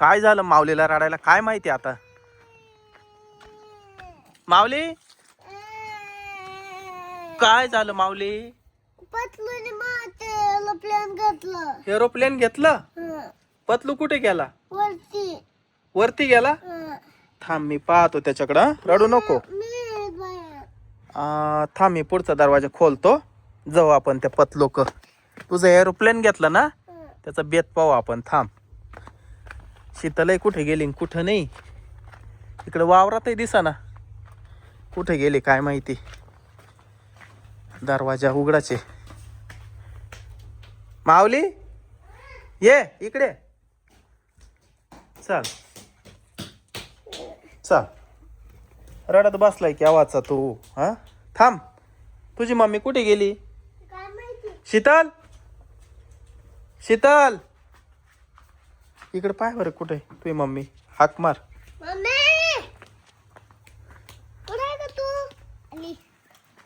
काय झालं माऊलीला रडायला? काय माहिती आता? माऊली? काय झालं माऊली? पतलूने मातेला प्लॅन घातलं. एरोप्लेन घेतलं. पतलू कुठे गेला? वरती. वरती गेला. थांब मी पाहतो त्याच्याकडं. रडू नको. थांब मी पुढचा दरवाजा खोलतो. जाऊ आपण त्या पतलोक. तुझं एरोप्लेन घेतलं ना. त्याचा बेत पाहू आपण. थांब. शीतलही कुठे गेली कुठं नाही. इकडं वावरातही दिसा ना कुठे गेली काय माहिती. दरवाजा उघडाचे. माऊली ये इकडे. चल. चल. रडत बसलाय की आवाजचा तू हा? थांब. तुझी मम्मी कुठे गेली? शीतल? शीतल? इकडे पाय बरं कुठे? तुझी मम्मी. हाक मार. मम्मी!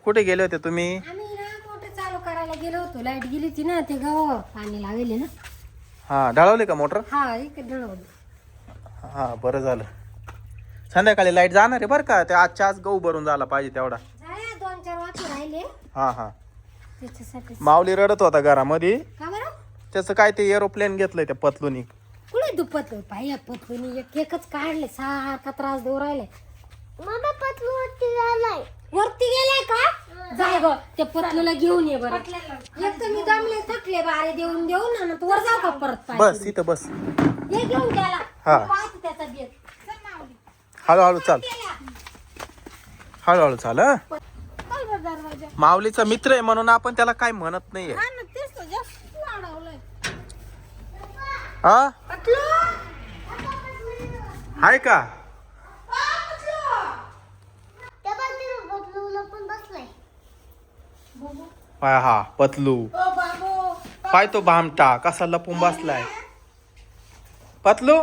कुठे गेले होते तुम्ही? आम्ही ना मोटर चालू करायला गेलो होतो. लाइट गेली होती ना ते गावावर पाणी लागले ना. हा ढळवले का मोटर? हा इकडे ढळवलं. हा बरं झालं. संध्याकाळी लाइट जाणार आहे बरं का? ते आजच्या आज गहू भरून झाला पाहिजे तेवढा. झाले दोन चार वाजता राहिले. हा हा. त्याच्यासाठी माऊली रडत होता घरामध्ये. का बरं? त्याचं काय ते एरोप्लेन घेतलंय त्या पतलूनी. कुठे दुपत पाहिजे पत्नी एक एकच काढले सारखा त्रास देऊ राहिले मम्मी पतलू वरती आलाय. वरती गेलाय का? जाय ग ते पतलूला घेऊन ये बरं. एक तर मी दमले थकले बारे देऊन देऊन आणि तू वर जाऊ का परत पाय बस इथं बस. हे घेऊन गेला हा. पाहतो त्याचा बेत. हळूहळू चाल. हळूहळू चाल हं. माऊलीचा मित्र आहे म्हणून आपण त्याला काय म्हणत नाहीये. ना हा? हाय का? त्या बाजूला पतलूला पण बसलाय पाय हा पतलू पाय तो भामटा कसा लपून बसलाय. पतलू?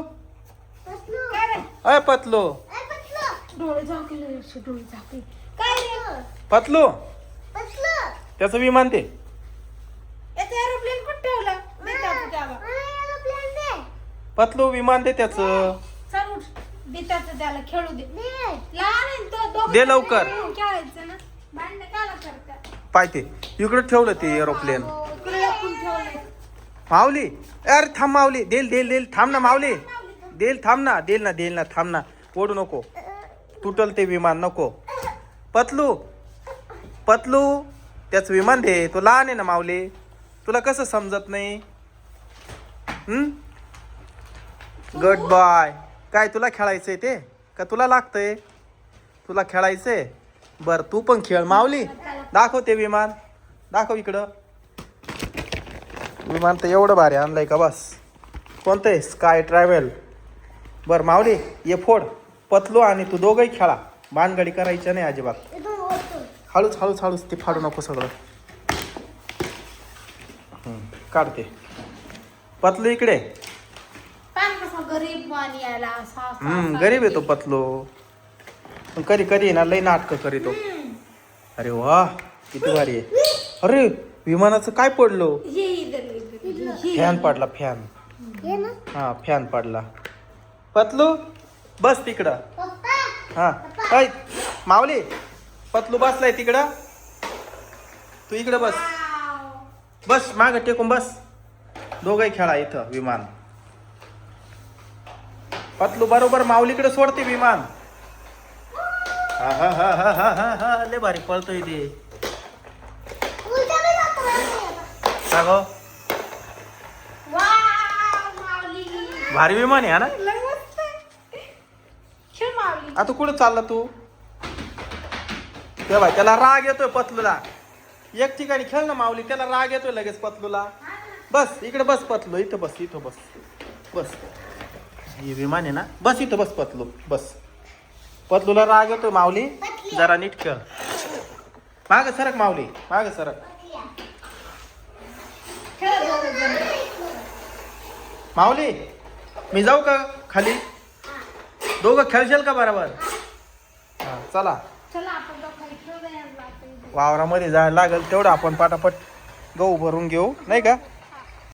अय पतलू. ए पतलू. डोळे झाकले असे डोळे झाकले. काय रे? पतलू. पतलू? त्याचं विमान ते एरोप्लेन कुठे ठेवलं मला याला प्लॅन दे पतलू विमान दे त्याच. चल उठ. देतात त्याला खेळू दे. दे लहान आहे तो दोघं दे लवकर. खेळून खेळायचं ना. भांडण काला करतात. पाय ते. इकडे ठेवलं ते एरोप्लेन इकडे ठेवलंय. माऊली. अरे थांब माऊली. देल देल देल. थांब ना माऊली. देल थांब ना. देल ना देल ना. थांब ना. ओढू नको. तुटल ते विमान नको. पतलू. पतलू. त्याच विमान दे. तो लहान आहे ना माऊली. तुला कसं समजत नाही? गड बाय काय तुला खेळायचंय ते? का तुला लागतंय? तुला खेळायचंय? बर तू पण खेळ. माऊली दाखव ते विमान. दाखव इकडं. विमान तर एवढं भारी आणलंय का बस. कोणतं आहे स्काय ट्रॅव्हल बरं माऊली ये फोड. पतलो आणि तू दोघंही खेळा. बाणगडी करायच्या नाही अजिबात. हळूच हळूच हळूच ते फाडू नको सगळं. काढते. पतलू इकडे. गरीब असा असा, हम्म असा. गरीब येतो पतलो. पण कधी कधी ना लई नाटकं करीतो. अरे वा किती भारी आहे. अरे विमानाचं काय पडलो? ये इधर इधर ये. फॅन पडला फॅन. ये ना. हा फॅन पडला. पतलू बस तिकडं. पप्पा. हा ऐ माऊली पतलू बसलाय तिकडं. तू इकडं बस. बस माग टेकून बस. दोघही खेळा इथं विमान. पतलू बरोबर माऊलीकडे सोडते विमान. हा हा हा हा हा हा हा लय भारी पळतोय ते. उलटा का भारी विमान आहे हा ना? खेळ आता कुठं चालला तू? ते भाई त्याला राग येतोय पतलूला. एक ठिकाणी खेळ ना माऊली त्याला राग येतोय लगेच पतलूला. बस इकडे बस पतलू इथं बस इथं बस. बस. हे विमान आहे ना? बस इथं बस पतलू बस. पतलूला राग येतोय माऊली. जरा नीट खेळ. माग सरक माऊली. माग सरक. माऊली मी जाऊ का खाली? दोघं खेळशाल का बरोबर? हा चला. वावरामध्ये जायला लागेल तेवढं आपण पाटापट गहू भरून घेऊ नाही का?